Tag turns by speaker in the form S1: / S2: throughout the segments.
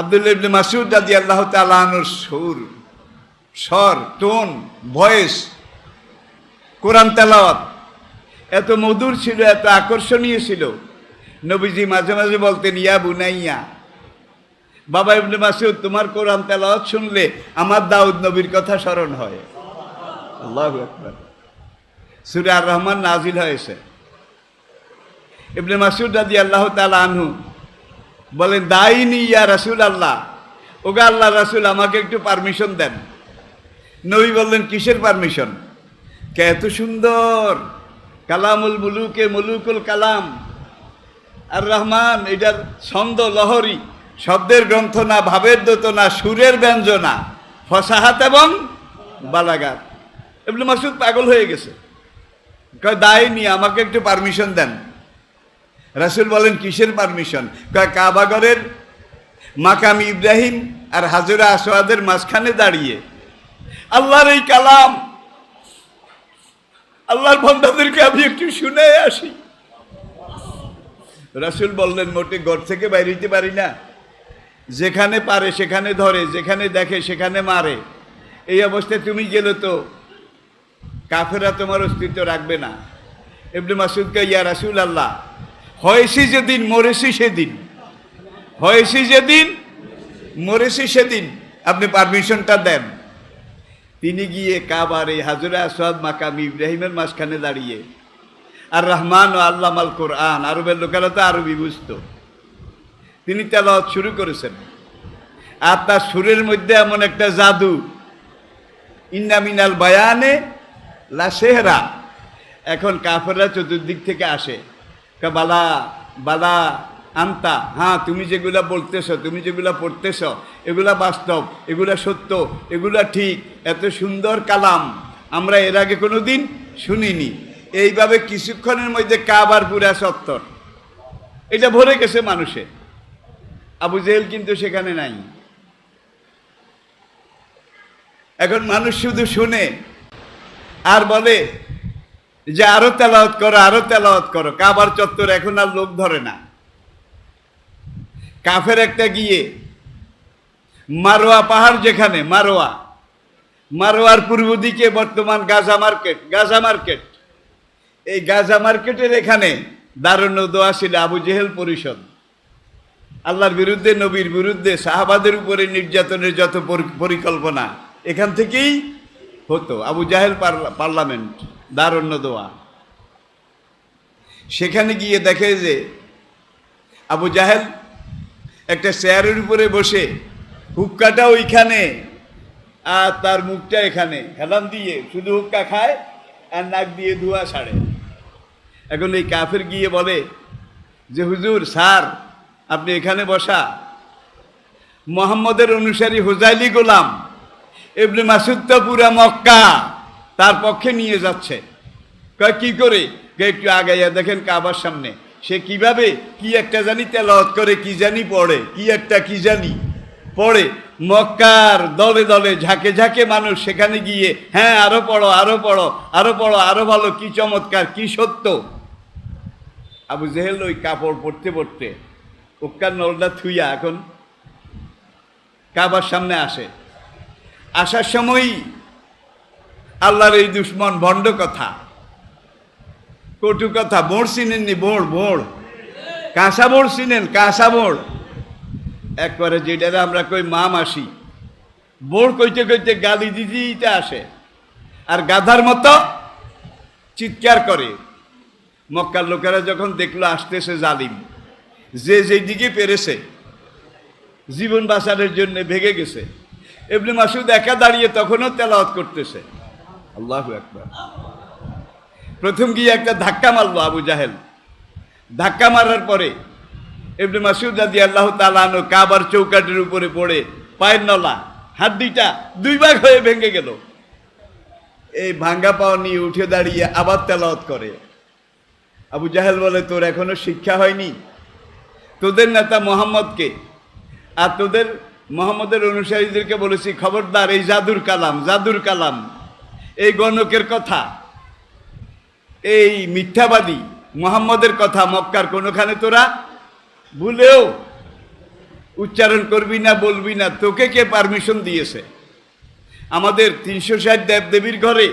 S1: আব্দুল্লাহ ইবনে মাসুদ রাদি আল্লাহ তালানুর সুর, স্বর, টোন, ভয়েস, কোরআন তেলাওয়াত এত মধুর ছিল, এত আকর্ষণীয় ছিল। নবীজি মাঝে মাঝে বলতেন, ইয়া বুনাইয়া, বাবা ইবনে মাসুদ তোমার কোরআন তেলাওয়াত শুনলে আমার দাউদ নবীর কথা স্মরণ হয়। আল্লাহ সুরে আর রহমান নাজিল হয়েছে। ইবনে মাসুদ রাদি আল্লাহ তালা আনহু বলেন দাইনি ইয়া রাসুল আল্লাহ ওগা আল্লাহ রাসুল, আমাকে একটু পারমিশন দেন। নবী বললেন, কিসের পারমিশন কে, এত সুন্দর। কালামুল মুলুকে মুলুকুল কালাম। আর রহমান, এটার ছন্দ লহরী। শব্দের গ্রন্থ না, ভাবের দত না, সুরের ব্যঞ্জনা। ফসাহাত এবং বালাগাত। এমনি মাসুদ পাগল হয়ে গেছে। কয় দায়নি আমাকে একটু পারমিশন দেন। রাসুল বলেন, কিসের পারমিশন কাবাগরের মাকাম ইব্রাহিম আর হাজরা আসোয়াদের মাঝখানে দাঁড়িয়ে। আল্লাহর এই কালাম, আল্লাহর বন্ধাদেরকে আমি একটু শুনে আসি। রাসুল বললেন, মোটে ঘর থেকে বাইরে হইতে পারি না। যেখানে পারে সেখানে ধরে, যেখানে দেখে সেখানে মারে। এই অবস্থায় তুমি গেলে তো কাফেরা তোমার অস্তিত্ব রাখবে না। এমনি মাসুদকে ইয়া রাসুল আল্লাহ হয়েছি যেদিন, মরেছি সেদিন। হয়েছি যেদিন, মরেছি সেদিন। আপনি পারমিশনটা দেন। তিনি গিয়ে কাবার এই হাজরা আসাদ মাকাম ইব্রাহিমের মাঝখানে দাঁড়িয়ে, আর রহমান ও আল্লাহ আল কোরআন, আরবের লোকেরা তো আরবি বুঝতো। তিনি তেলাওয়াত শুরু করেছেন। আর তার সুরের মধ্যে এমন একটা জাদু ইন্নামিনাল বায়ানে লা সেহরা এখন কাফেররা চতুর্দিক থেকে আসে। বালা বালা আন্তা হ্যাঁ তুমি যেগুলা বলতেছ, তুমি যেগুলা পড়তেছ, এগুলা বাস্তব, এগুলা সত্য, এগুলা ঠিক, এত সুন্দর কালাম আমরা এর আগে কোনো দিন শুনিনি। এইভাবে কিছুক্ষণের মধ্যে কাবার পুরা সত্তর। এটা ভরে গেছে মানুষে। আবু জেহেল কিন্তু সেখানে নাই। এখন মানুষ শুধু শুনে আর বলে যে আরও তেলাওয়াত করো, আরও তেলাওয়াত করো। কাবার চত্বর এখন আর লোক ধরে না। কাফের একটা গিয়ে, মারোয়া পাহাড় যেখানে, মারোয়া। মারোয়ার পূর্ব দিকে বর্তমান গাজা মার্কেট গাজা মার্কেট। এই গাজা মার্কেটের এখানে দারুণ দোয়া ছিল আবু জেহেল পরিষদ। আল্লাহর বিরুদ্ধে, নবীর বিরুদ্ধে, সাহাবাদের উপরে নির্যাতনের যত পরিকল্পনা এখান থেকেই হতো। আবু জাহেল পার্লামেন্ট। দারণ্য দোয়া। সেখানে গিয়ে দেখে যে আবু জাহেল একটা চেয়ারের উপরে বসে হুক্কাটা ওইখানে আর তার মুখটা এখানে হেলান দিয়ে শুধু হুক্কা খায় আর নাক দিয়ে ধোয়া ছাড়ে এখন এই কাফের গিয়ে বলে যে, হুজুর, স্যার, আপনি এখানে বসা। মোহাম্মদের অনুসারী হোজাইলি গোলাম এমনি মাসুদ তো পুরা মক্কা। তার পক্ষে নিয়ে যাচ্ছে। কি করে? একটু আগাইয়া দেখেন কাবার সামনে। সে কীভাবে, কি একটা জানি তেলাওয়াত করে, কি জানি পড়ে, কি একটা কি জানি পড়ে। মক্কার দলে দলে ঝাঁকে ঝাঁকে মানুষ সেখানে গিয়ে হ্যাঁ আরও পড়ো আরও পড়ো আরও পড়ো, আরও ভালো, কি চমৎকার, কি সত্য। আবু জেহেল ওই কাপড় পরতে পরতে উক্কার নলটা থুইয়া এখন কাবার সামনে আসে। আসার সময়ই আল্লাহর এই দুশ্মন ভণ্ড কথা। কটু কথা বোড় চিনেননি? বোড় বোড় কাঁসা বোড় চিনেন? কাঁসা বোড় একবারে যেটা আমরা কই মা মাসি বোড় কইতে কইতে গালি দিদিতে আসে। আর গাধার মতো চিৎকার করে। মক্কার লোকেরা যখন দেখল, আসতেছে জালিম। যে যেই দিকে পেরেছে। জীবন বাঁচানোর জন্য ভেগে গেছে। এমনি মাসুদ একা দাঁড়িয়ে তখনও তেলাওয়াত করতেছে। আল্লাহ একবার প্রথম গিয়ে একটা ধাক্কা মারলো আবু জাহেল। ধাক্কা মারার পরে এমনি মাসুদ আল্লাহ তালানো কাবার চৌকাটের উপরে পড়ে পায়ের নলা দুইটা দুই ভাগ হয়ে ভেঙে গেল। এই ভাঙ্গা পাও নিয়ে উঠে দাঁড়িয়ে আবার তেলাওয়াত করে। আবু জাহেল বলে, তোর এখনও শিক্ষা হয়নি? তোদের নেতা মোহাম্মদকে আর তোদের মোহাম্মদের অনুসারীদেরকে বলেছি, খবরদার, এই জাদুর কালাম জাদুর কালাম। এই গণকের কথা, এই মিথ্যাবাদী মোহাম্মদের কথা মক্কার কোনোখানে তোরা ভুলেও উচ্চারণ করবি না, বলবি না, তোকে কে পারমিশন দিয়েছে? আমাদের তিনশো ষাট দেবদেবীর ঘরে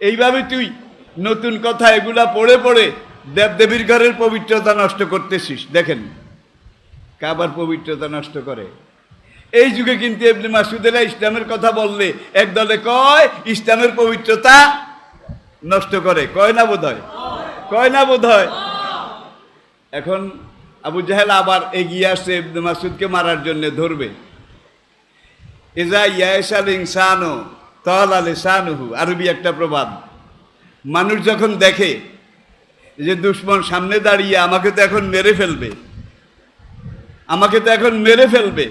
S1: এইভাবে তুই নতুন কথা এগুলা পড়ে পড়ে দেবদেবীর ঘরের পবিত্রতা নষ্ট করতেছিস। দেখেন, কাবার পবিত্রতা নষ্ট করে। এই যুগে কিন্তু এমনি মাসুদেরা ইসলামের কথা বললে একদলে কয়, ইসলামের পবিত্রতা নষ্ট করে। কয় না বোধ হয়? কয় না বোধ হয়? এখন আবু জাহেল আবার এগিয়ে আসছে ইবনে মাসুদকে মারার জন্য, ধরবে। এজা ইয়াসাল ইনসানো তল আল ইসানুহু আরবি একটা প্রবাদ। মানুষ যখন দেখে যে দুশ্মন সামনে দাঁড়িয়ে আমাকে তো এখন মেরে ফেলবে, আমাকে তো এখন মেরে ফেলবে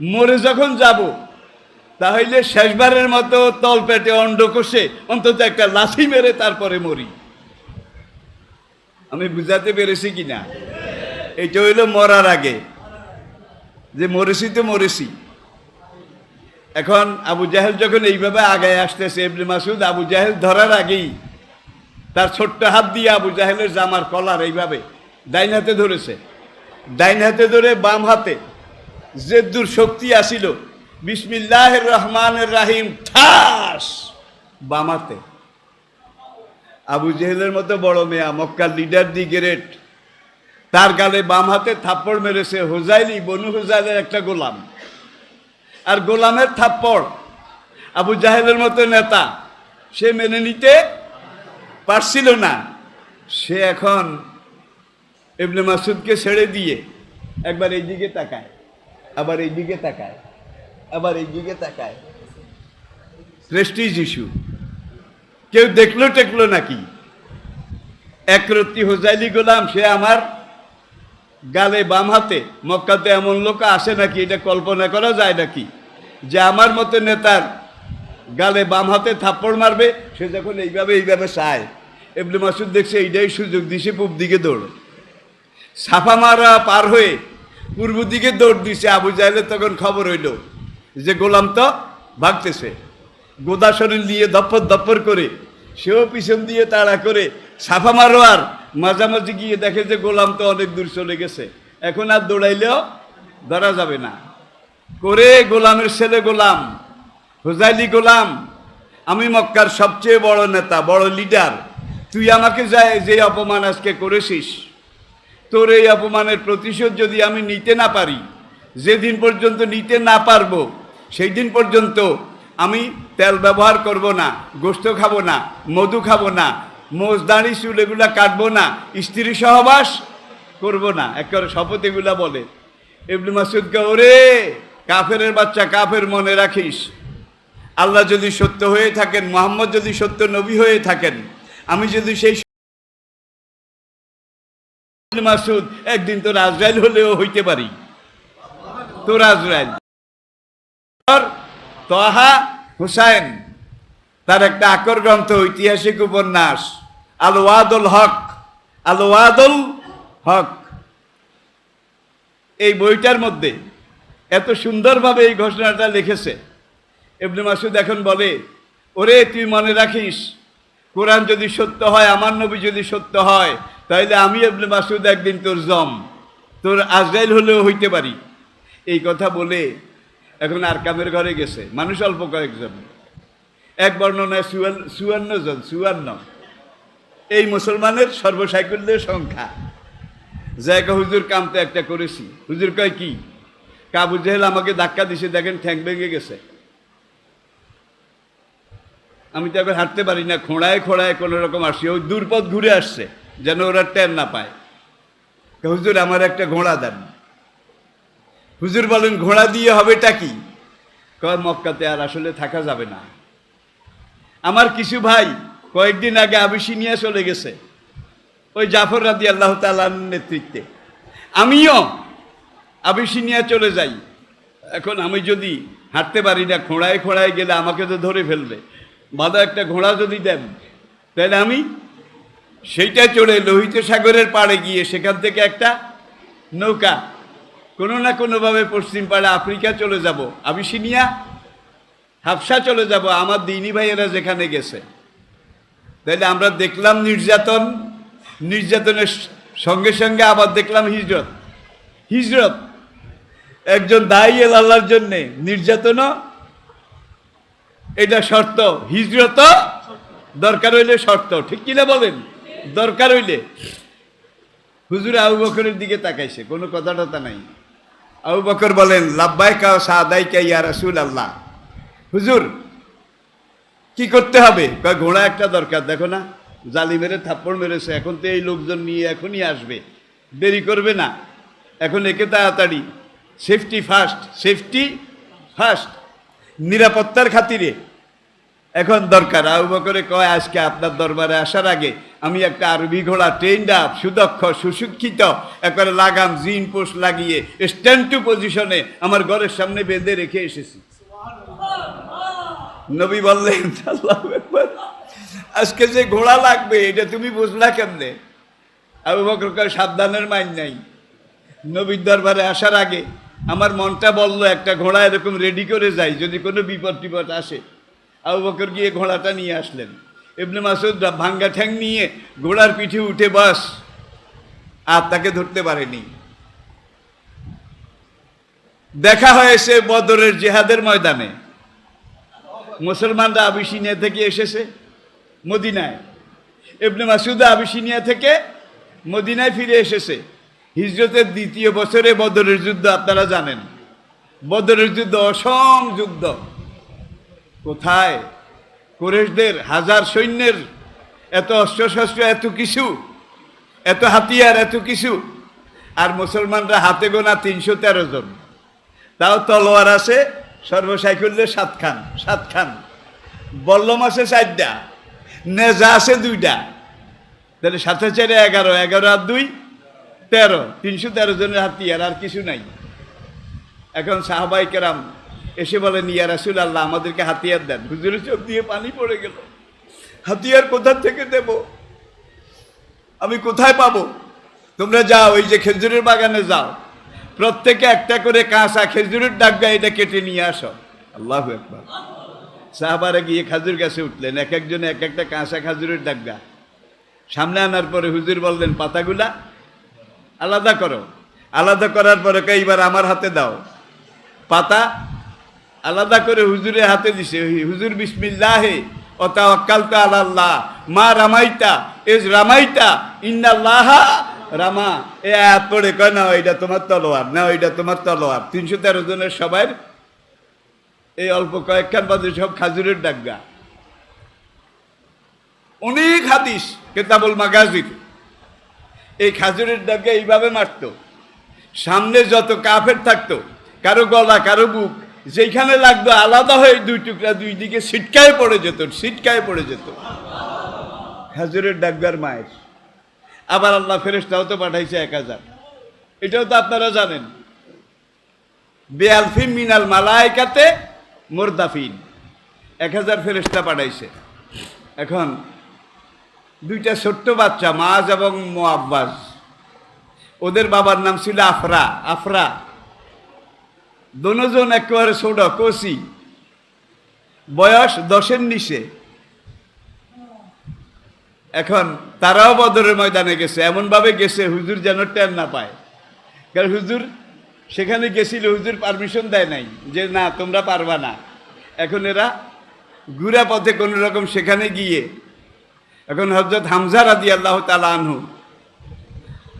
S1: মরে যখন যাব, তাহলে শেষবারের মতো তল পেটে অন্ড কষে অন্তত একটা লাথি মেরে তারপরে মরি। আমি বুঝাতে পেরেছি কি না? এটা হইল মরার আগে। যে মরেছি তো মরেছি। এখন আবু জাহেল যখন এইভাবে আগায় আসতেছে এবনে মাসুদ আবু জাহেল ধরার আগেই তার ছোট্ট হাত দিয়ে আবু জাহেলের জামার কলার এইভাবে ডাইন হাতে ধরেছে। ডাইন হাতে ধরে বাম হাতে যে দূর শক্তি আসিল। বিসমিল্লাহ রহমানের রাহিম, ঠাস! বাম হাতে আবু জেহেলের মতো বড় মেয়া, মক্কার লিডার দি গ্রেট তার গালে বাম হাতে থাপ্পড় মেরেছে হোজাইলি, বনু হোজাইলের একটা গোলাম। আর গোলামের থাপ্পড় আবু জাহেলের মতো নেতা, সে মেনে নিতে পারছিল না। সে এখন ইবনে মাসুদকে ছেড়ে দিয়ে একবার এই দিকে তাকায়। আবার এই দিকে তাকায়, আবার এই দিকে তাকায়। প্রেস্টিজ ইস্যু কেউ দেখল টেকলো নাকি? একরত্তি হোজাইলি গোলাম, সে আমার গালে বাম হাতে, মক্কাতে এমন লোক আসে নাকি? এটা কল্পনা করা যায় নাকি? যে আমার মতো নেতার গালে বাম হাতে থাপ্পড় মারবে, সে যখন এইভাবে এইভাবে চায় এবনে মাসুদ দেখছে এইটাই সুযোগ দিছে পূব দিকে দৌড়। সাফা মারা পার হয়ে পূর্ব দিকে দৌড় দিছে আবু জাহেলের, তখন খবর হইল যে গোলাম তো ভাগতেছে। গোদা শরীর নিয়ে দপ্পর দপ্পর করে, সেও পিছন দিয়ে তাড়া করে সাফা মারো আর মাঝামাঝি গিয়ে দেখে যে গোলাম তো অনেক দূর চলে গেছে। এখন আর দৌড়াইলেও ধরা যাবে না। করে গোলামের ছেলে গোলাম, হোজাইলি গোলাম, আমি মক্কার সবচেয়ে বড় নেতা, বড় লিডার, তুই আমাকে যে অপমান আজকে করেছিস তোর এই অপমানের প্রতিশোধ যদি আমি নিতে না পারি, যেদিন পর্যন্ত নিতে না পারব সেই দিন পর্যন্ত আমি তেল ব্যবহার করব না, গোস্ত খাব না, মধু খাব না মোজ দাঁড়ি, চুল এগুলা কাটবো না, স্ত্রী সহবাস করব না। একেবারে শপথ এগুলা বলে। এবনে মাসুদকে ওরে কাফের বাচ্চা কাফের মনে রাখিস। আল্লাহ যদি সত্য হয়ে থাকেন, মোহাম্মদ যদি সত্য নবী হয়ে থাকেন, আমি যদি সেই মাসুদ, একদিন তো রাজরাইল হলেও হইতে পারি। তো রাজরাইল। তহা হুসাইন, তার একটা আকর গ্রন্থ, ঐতিহাসিক উপন্যাস আল ওয়াদুল হক। আল ওয়াদুল হক। এই বইটার মধ্যে এত সুন্দরভাবে এই ঘোষণাটা লিখেছে। এবনে মাসুদ এখন বলে, ওরে, তুই মনে রাখিস, কোরআন যদি সত্য হয়, আমার নবী যদি সত্য হয় তাহলে আমি এবনে মাসুদ একদিন তোর জম, তোর আজরাইল হলেও হইতে পারি। এই কথা বলে এখন আর কামের ঘরে গেছে, মানুষ অল্প কয়েকজন। এক বর্ণনায় চুয়ান্ন চুয়ান্ন জন, চুয়ান্ন। এই মুসলমানের সর্বসাইকুল্যের সংখ্যা। জায়গা হুজুর কাম তো একটা করেছি। হুজুর কয় কি? কাবু জেহেল আমাকে ধাক্কা দিছে, দেখেন ঠ্যাং ভেঙে গেছে। আমি তো এখন হাঁটতে পারি না, খোঁড়ায় খোঁড়ায় কোনো রকম আসছি ওই দূরপথ ঘুরে আসছে। যেন ওরা টের না পায়। হুজুর, আমার একটা ঘোড়া দেন। হুজুর বলেন, ঘোড়া দিয়ে হবেটা কি? কয়, মক্কাতে আর আসলে থাকা যাবে না। আমার কিছু ভাই কয়েকদিন আগে আবিসিনিয়া চলে গেছে, ওই জাফর রাদি আল্লাহ তালার নেতৃত্বে। আমিও আবিসিনিয়া চলে যাই। এখন আমি যদি হাঁটতে পারি না, খোঁড়ায় খোঁড়ায় গেলে আমাকে তো ধরে ফেলবে। ভালো একটা ঘোড়া যদি দেন, তাহলে আমি সেইটা চড়ে লোহিত সাগরের পাড়ে গিয়ে সেখান থেকে একটা নৌকা কোনো না কোনোভাবে পশ্চিম পাড়ে আফ্রিকা চলে যাব, আবিসিনিয়া, হাফসা চলে যাব, আমার দিনী ভাইয়েরা যেখানে গেছে। তাইলে আমরা দেখলাম নির্যাতন, নির্যাতনের সঙ্গে সঙ্গে আবার দেখলাম হিজরত। হিজরত একজন দায়ী এল আল্লাহর জন্যে, নির্যাতনও এটা শর্ত হিজরত দরকার হইলে শর্ত, ঠিক কিনা বলেন? দরকার হইলে। হুজুর আবু বকরের দিকে তাকাইছে, কোনো কথা টথা নাই। আবু বকর বলেন লাব্বাই কাও সাদাই কা ইয়া রাসূল আল্লাহ হুজুর, কি করতে হবে? ঘোড়া একটা দরকার, দেখো না, জালি মেরে, থাপ্পড় মেরেছে, এখন তো এই লোকজন নিয়ে এখনই আসবে। দেরি করবে না, এখন একে তাড়াতাড়ি। সেফটি ফার্স্ট সেফটি ফার্স্ট নিরাপত্তার খাতিরে। এখন দরকার। আবু বকরে কয়, আজকে আপনার দরবারে আসার আগে আমি একটা আরবি ঘোড়া ট্রেন্ড সুদক্ষ, সুশিক্ষিত, একবারে লাগাম, জিন পোস্ট লাগিয়ে স্ট্যান্ড টু পজিশনে আমার ঘরের সামনে বেঁধে রেখে এসেছি। নবী বললেন। আজকে যে ঘোড়া লাগবে, এটা তুমি বুঝলা কেমনে? আবু বকর সাবধানের মাইন নাই। নবীর দরবারে আসার আগে আমার মনটা বলল, একটা ঘোড়া এরকম রেডি করে যাই, যদি কোনো বিপদ টিপদ আসে। আবু বকর গিয়ে ঘোড়াটা নিয়ে আসলেন। এমনি মাসুদ ভাঙ্গা ঠ্যাং নিয়ে ঘোড়ার পিঠে উঠে বাস, আর তাকে ধরতে পারেনি। দেখা হয়েছে বদরের জেহাদের ময়দানে। মুসলমানরা আবিসিনিয়া থেকে এসেছে মদিনায়। এবনে মাসুদ আবিসিনিয়া থেকে মদিনায় ফিরে এসেছে। হিজরতের দ্বিতীয় বছরে বদরের যুদ্ধ, আপনারা জানেন। বদরের যুদ্ধ অসম যুদ্ধ। কোথায়? কুরেশদের হাজার সৈন্যের এত অস্ত্রশস্ত্র, এত কিছু, এত হাতিয়ার, এত কিছু। আর মুসলমানরা হাতে গোনা তিনশো তেরো জন। তাও তলোয়ার আছে সর্বসাইকেলে সাতখান সাতখান বল্লম আছে চারটা, নেজা আছে দুইটা। তাহলে সাথে চারে এগারো এগারো আর দুই, তেরো। তিনশো তেরো জনের হাতিয়ার, আর কিছু নাই। এখন সাহাবাই কেরাম এসে বলেন, ইয়া রাসুল আল্লাহ আমাদেরকে হাতিয়ার দেন। হুজুরের চোখ দিয়ে পানি পড়ে গেল। হাতিয়ার কোথা থেকে দেব? আমি কোথায় পাবো? তোমরা যাও ওই যে খেজুরের বাগানে যাও। প্রত্যেকে একটা করে কাঁচা খেজুরের ডাব্বা এটা কেটে নিয়ে আসো। আল্লাহ একবার সাহাবারা গিয়ে খাজুর গাছে উঠলেন, এক একজনে এক একটা কাঁচা খাজুরের ডাব্বা। সামনে আনার পরে হুজুর বললেন, পাতাগুলা আলাদা করো। আলাদা করার পরে এইবার আমার হাতে দাও। পাতা আলাদা করে হুজুরের হাতে দিছে হুজুর বিসমিল্লাহে ও তাওয়াক্কালতু আলাল্লাহ, মা রামাইতা, এজ রামাইতা, ইন্নাল্লাহা রামা। এ পড়ে কয়, না, এটা তোমার তলোয়ার, না, এটা তোমার তলোয়ার। তিনশো তেরো জনের সবাই এই অল্প কয়েকখান বাজে সব খাজুরের ডাগ্গা অনেক হাদিস কেতাবুল মাগাজির এই খাজুরের ডাগ্গা এইভাবে মারতো। সামনে যত কাফের থাকতো, কারও গলা, কারও বুক যেখানে লাগতো আলাদা হয়ে দুই টুকরা দুই দিকে ছিটকায় পড়ে যেত, ছিটকায় পড়ে যেত। খাজুরের ডাব্বার মায়ের। আবার আল্লাহ ফেরেস্তাও তো পাঠাইছে এক হাজার। এটাও তো আপনারা জানেন। বেআলফিন মিনাল মালায়কাতে মোরদাফিন। এক হাজার ফেরেস্তা পাঠাইছে। এখন দুইটা ছোট্ট বাচ্চা, মাজ এবং মোয়াব্বাজ ওদের বাবার নাম ছিল আফরা আফরা। দোনোজন একেবারে ছোট কষি। বয়স দশের নিচে। এখন তারাও বদরের ময়দানে গেছে। এমনভাবে গেছে হুজুর যেন টের না পায়। কারণ হুজুর সেখানে গেছিল, হুজুর পারমিশন দেয় নাই যে, না, তোমরা পারবা না। এখন এরা ঘুরা পথে কোনো রকম সেখানে গিয়ে, এখন হজরত হামজা রাদি আল্লাহ তালা আনহু।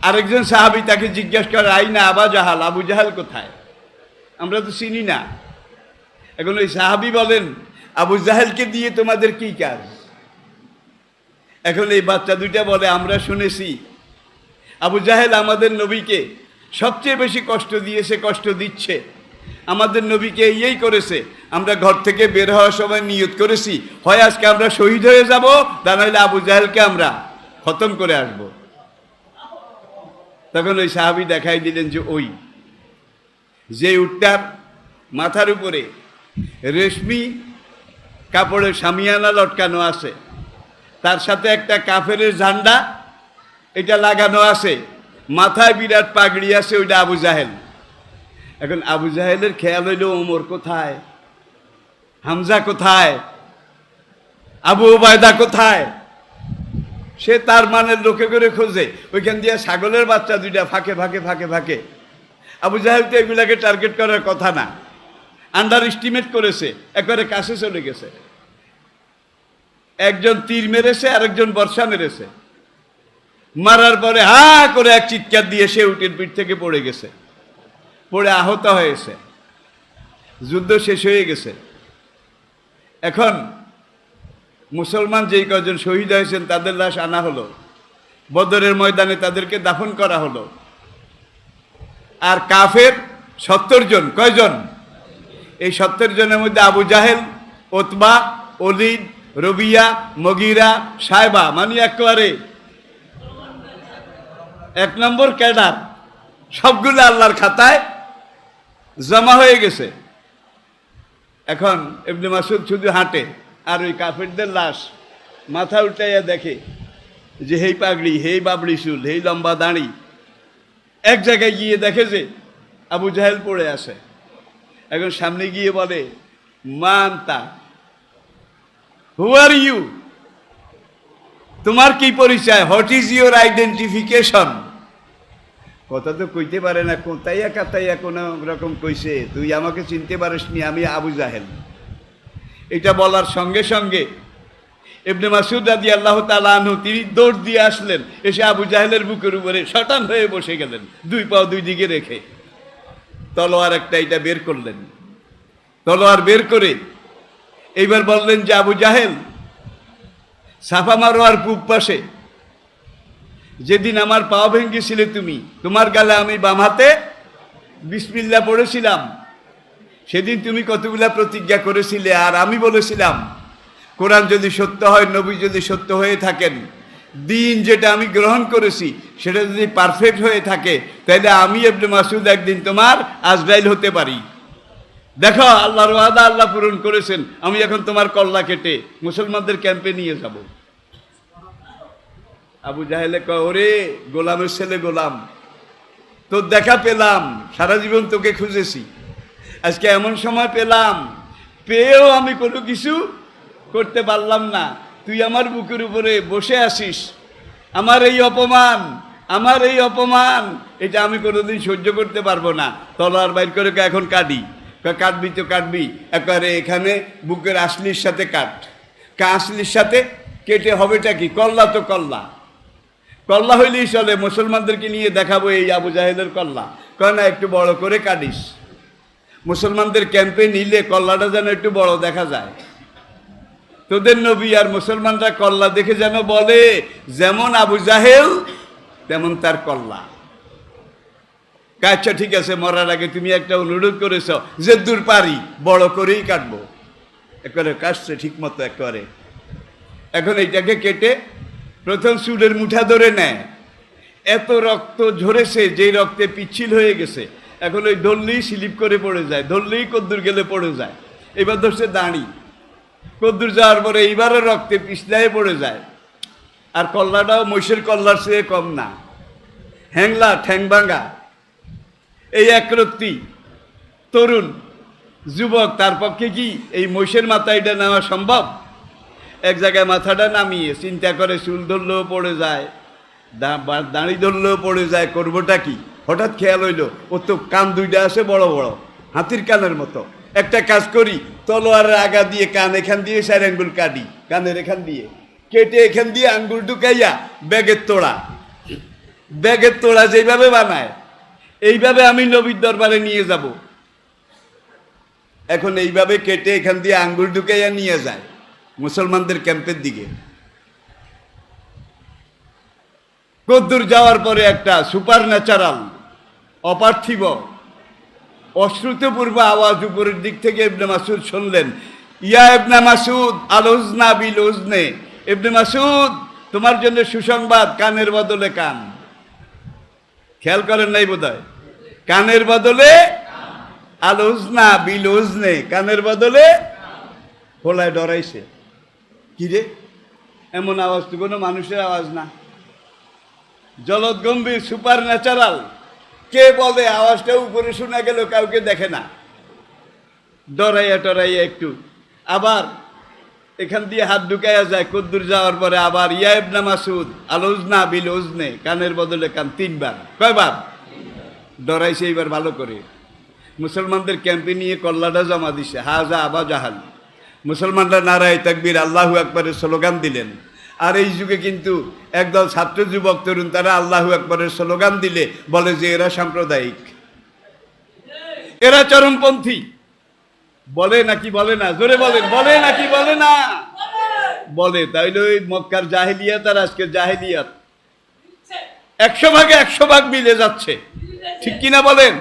S1: আরেকজন সাহাবি তাকে জিজ্ঞাসা করে, আইনা আবা জাহাল? আবু জাহাল কোথায়? আমরা তো চিনি না। এখন ওই সাহাবি বলেন, আবু জাহেলকে দিয়ে তোমাদের কি কাজ? এখন এই বাচ্চা দুইটা বলে, আমরা শুনেছি। আবু জাহেল আমাদের নবীকে সবচেয়ে বেশি কষ্ট দিয়েছে, কষ্ট দিচ্ছে। আমাদের নবীকে এই করেছে, আমরা ঘর থেকে বের হওয়ার সময় নিয়ত করেছি। হয় আজকে আমরা শহীদ হয়ে যাব, তা নাহলে আবু জাহেলকে আমরা খতম করে আসব। তখন ওই সাহাবি দেখাই দিলেন যে ওই যে উটটার মাথার উপরে, রেশমি কাপড়ের সামিয়ানা লটকানো আছে। তার সাথে একটা কাফের ঝান্ডা, এটা লাগানো আছে। মাথায় বিরাট পাগড়ি আছে, ওইটা আবু জাহেল। এখন আবু জাহেলের খেয়াল হইল, ওমর কোথায়? হামজা কোথায়? আবু ওবায়দা কোথায়? সে তার মানের লোকে করে খোঁজে। ওইখান দিয়ে ছাগলের বাচ্চা দুইটা ফাঁকে ফাঁকে ফাঁকে ফাঁকে। আবু জাহেল তো এগুলাকে টার্গেট করার কথা না। আন্ডার এস্টিমেট করেছে, একবারে কাছে চলে গেছে। একজন তীর মেরেছে, আরেকজন বর্ষা মেরেছে। মারার পরে হা করে এক চিৎকার দিয়ে সে উটের পিঠ থেকে পড়ে গেছে। পড়ে আহত হয়েছে। যুদ্ধ শেষ হয়ে গেছে। এখন মুসলমান যেই কজন শহীদ হয়েছেন, তাদের লাশ আনা হলো। বদরের ময়দানে তাদেরকে দাফন করা হলো। আর কাফের সত্তর জন, কয়জন? এই সত্তর জনের মধ্যে আবু জাহেল ওতবা অলিদ রবিয়া, মগিরা সাহেবা মানে একেবারে এক নম্বর ক্যাডার। সবগুলো আল্লাহর খাতায় জমা হয়ে গেছে। এখন এমনি মাসুদ শুধু হাঁটে, আর ওই কাফেরদের লাশ মাথা উল্টাইয়া দেখে যে, হেই পাগড়ি, হেই বাবড়ি চুল, হেই লম্বা দাঁড়ি এক জায়গায় গিয়ে দেখে যে আবু জাহেল পড়ে আছে। এখন সামনে গিয়ে বলে, মান মানতা হু আর ইউ তোমার কি পরিচয়? হোয়াট ইজ ইউর আইডেন্টিফিকেশন কথা তো কইতে পারে না কোথাইয়া কাতাইয়া কোনো রকম কইছে। তুই আমাকে চিনতে পারিসনি, আমি আবু জাহেল। এটা বলার সঙ্গে সঙ্গে এমনি মাসুদ রাদি আল্লাহ তালু তিনি দৌড় দিয়ে আসলেন। এসে আবু জাহেলের বুকের উপরে শটান হয়ে বসে গেলেন। দুই পাও দুই দিকে রেখে তলোয়ার একটা এটা বের করলেন। তলোয়ার বের করে এইবার বললেন যে, আবু জাহেল, সাফা মারোয়ার পূব পাশে, যেদিন আমার পা ভেঙ্গেছিলে তুমি, তোমার গালে আমি বাম হাতে বিসমিল্লা পড়েছিলাম, সেদিন তুমি কতগুলা প্রতিজ্ঞা করেছিলে আর আমি বলেছিলাম কোরআন যদি সত্য হয়, নবী যদি সত্য হয়ে থাকেন, দিন যেটা আমি গ্রহণ করেছি, সেটা যদি পারফেক্ট হয়ে থাকে, তাহলে আমি এবনে মাসুদ একদিন তোমার আজরাইল হতে পারি। দেখো, আল্লাহর ওয়াদা আল্লাহ পূরণ করেছেন, আমি এখন তোমার কল্লা কেটে মুসলমানদের ক্যাম্পে নিয়ে যাব। আবু জাহেলে কয়, ওরে, গোলামের ছেলে গোলাম, তোর দেখা পেলাম, সারা জীবন তোকে খুঁজেছি, আজকে এমন সময় পেলাম, পেয়েও আমি কোনো কিছু করতে পারলাম না। তুই আমার বুকের উপরে বসে আসিস আমার এই অপমান আমার এই অপমান এটা আমি কোনোদিন সহ্য করতে পারব না। তলোয়ার বাইর করে এখন কয়, কাটবি তো কাটবি একবারে এখানে বুকের আসলির সাথে কাট। আসলির সাথে কেটে হবেটা কি? কল্লা তো কল্লা। কল্লা হইলেই চলে মুসলমানদেরকে নিয়ে দেখাবো এই আবু জাহেদের কল্লা। না একটু বড় করে কাটিস মুসলমানদের ক্যাম্পে নিলে কল্লাটা যেন একটু বড় দেখা যায়। তোদের নবী আর মুসলমানরা কল্লা দেখে যেন বলে, যেমন আবু জাহেল, তেমন তার কল্লা। আচ্ছা ঠিক আছে, মরার আগে তুমি একটা অনুরোধ করেছ যে দূর পারি, বড় করেই কাটবো। একবারে কাটছে ঠিক মতো একবারে। এখন এইটাকে কেটে প্রথম চুলের মুঠা ধরে নেয়। এত রক্ত ঝরেছে যে রক্তে পিচ্ছিল হয়ে গেছে, এখন ওই ধরলেই স্লিপ করে পড়ে যায় ধরলেই কদ্দুর গেলে পড়ে যায়। এবার ধরছে দাঁড়ি। কদ্দুর যাওয়ার পরে এইবারও রক্তে পিছলায় পড়ে যায়। আর কল্লাটাও মহিষের কল্লার চেয়ে কম না। হ্যাংলা ঠ্যাং ভাঙ্গা এই একরত্তি তরুণ, যুবক, তার পক্ষে কি এই মহিষের মাথায়টা নেওয়া সম্ভব? এক জায়গায় মাথাটা নামিয়ে চিন্তা করে চুল ধরলেও পড়ে যায় দাঁড়ি ধরলেও পড়ে যায়, করবোটা কি? হঠাৎ খেয়াল হইল, ও তো কান দুইটা আছে বড় বড়, হাতির কানের মতো। একটা কাজ করি, তলোয়ারের আগা দিয়ে কান এখান দিয়ে চার আঙ্গুল কাটি, কানের এখান দিয়ে। কেটে এখান দিয়ে আঙ্গুল ঢুকাইয়া ব্যাগের তোড়া। ব্যাগের তোড়া যেভাবে বানায়, এইভাবে আমি নবীর দরবারে নিয়ে যাব। এখন এইভাবে কেটে এখান দিয়ে আঙ্গুল ঢুকাইয়া নিয়ে যায়, মুসলমানদের ক্যাম্পের দিকে। কদ্দুর যাওয়ার পরে একটা সুপার ন্যাচারাল অপার্থিব অশ্রুতপূর্ব আওয়াজ উপরের দিক থেকে ইবনে মাসুদ শুনলেন। ইয়া ইবনে মাসুদ আলোজনা বিল উজনে ইবনে মাসুদ তোমার জন্য সুসংবাদ, কানের বদলে কান। খেয়াল করেন নাই বোধহয়? কানের বদলে আলোজনা বিল উজনে কানের বদলে হোলায় ডরাইছে। কি রে? এমন আওয়াজ তো কোনো মানুষের আওয়াজ না। জলদ গম্ভীর সুপার ন্যাচারাল কে বলে? আওয়াজটা উপরে শোনা গেল, কাউকে দেখে না। ডরাইয়া টরাইয়া একটু। আবার এখান দিয়ে হাত ঢুকাইয়া যায়, কদ্দুর যাওয়ার পরে আবার ইয়াইবনা মাসুদ আলোজনা বিল ওজনে কানের বদলে কান তিনবার। কয়বার? ডরাইছে এইবার ভালো করে। মুসলমানদের ক্যাম্পে নিয়ে কল্লাটা জমা দিছে, হাজা আবা জাহাল। মুসলমানরা নারায় তাকবীর আল্লাহু আকবরের স্লোগান দিলেন। আর এই যুগে কিন্তু একদল ছাত্র যুবক তরুণ, তারা আল্লাহ একবারের স্লোগান দিলে, বলে যে এরা সাম্প্রদায়িক। এরা চরমপন্থী। বলে নাকি বলে না? জোরে বলেন, বলে নাকি বলে না? বলে, তাইলে ওই মক্কার জাহেলিয়াত আর আজকে জাহেলিয়াত। একশো ভাগে একশো ভাগ মিলে যাচ্ছে। ঠিক কিনা বলেন?